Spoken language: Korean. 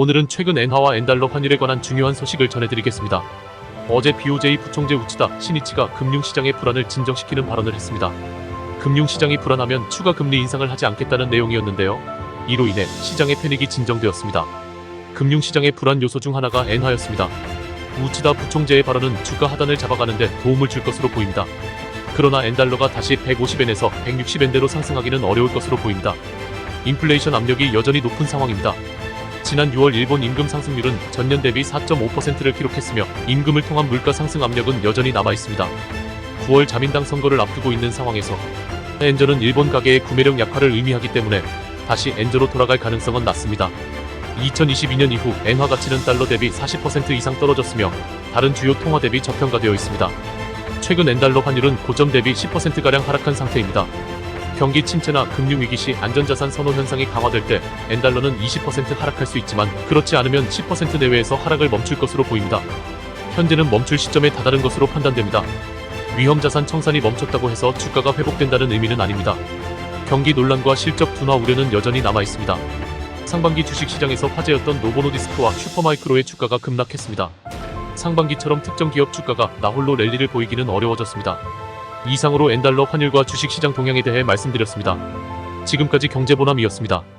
오늘은 최근 엔화와 엔달러 환율에 관한 중요한 소식을 전해드리겠습니다. 어제 BOJ 부총재 우치다 신이치가 금융시장의 불안을 진정시키는 발언을 했습니다. 금융시장이 불안하면 추가 금리 인상을 하지 않겠다는 내용이었는데요. 이로 인해 시장의 패닉이 진정되었습니다. 금융시장의 불안 요소 중 하나가 엔화였습니다. 우치다 부총재의 발언은 주가 하단을 잡아가는데 도움을 줄 것으로 보입니다. 그러나 엔달러가 다시 150엔에서 160엔대로 상승하기는 어려울 것으로 보입니다. 인플레이션 압력이 여전히 높은 상황입니다. 지난 6월 일본 임금 상승률은 전년 대비 4.5%를 기록했으며 임금을 통한 물가 상승 압력은 여전히 남아 있습니다. 9월 자민당 선거를 앞두고 있는 상황에서 엔저는 일본 가계의 구매력 약화를 의미하기 때문에 다시 엔저로 돌아갈 가능성은 낮습니다. 2022년 이후 엔화 가치는 달러 대비 40% 이상 떨어졌으며 다른 주요 통화 대비 저평가되어 있습니다. 최근 엔달러 환율은 고점 대비 10%가량 하락한 상태입니다. 경기 침체나 금융위기 시 안전자산 선호 현상이 강화될 때 엔달러는 20% 하락할 수 있지만 그렇지 않으면 10% 내외에서 하락을 멈출 것으로 보입니다. 현재는 멈출 시점에 다다른 것으로 판단됩니다. 위험자산 청산이 멈췄다고 해서 주가가 회복된다는 의미는 아닙니다. 경기 논란과 실적 둔화 우려는 여전히 남아 있습니다. 상반기 주식시장에서 화제였던 노보노디스크와 슈퍼마이크로의 주가가 급락했습니다. 상반기처럼 특정 기업 주가가 나홀로 랠리를 보이기는 어려워졌습니다. 이상으로 엔달러 환율과 주식시장 동향에 대해 말씀드렸습니다. 지금까지 경제보남이었습니다.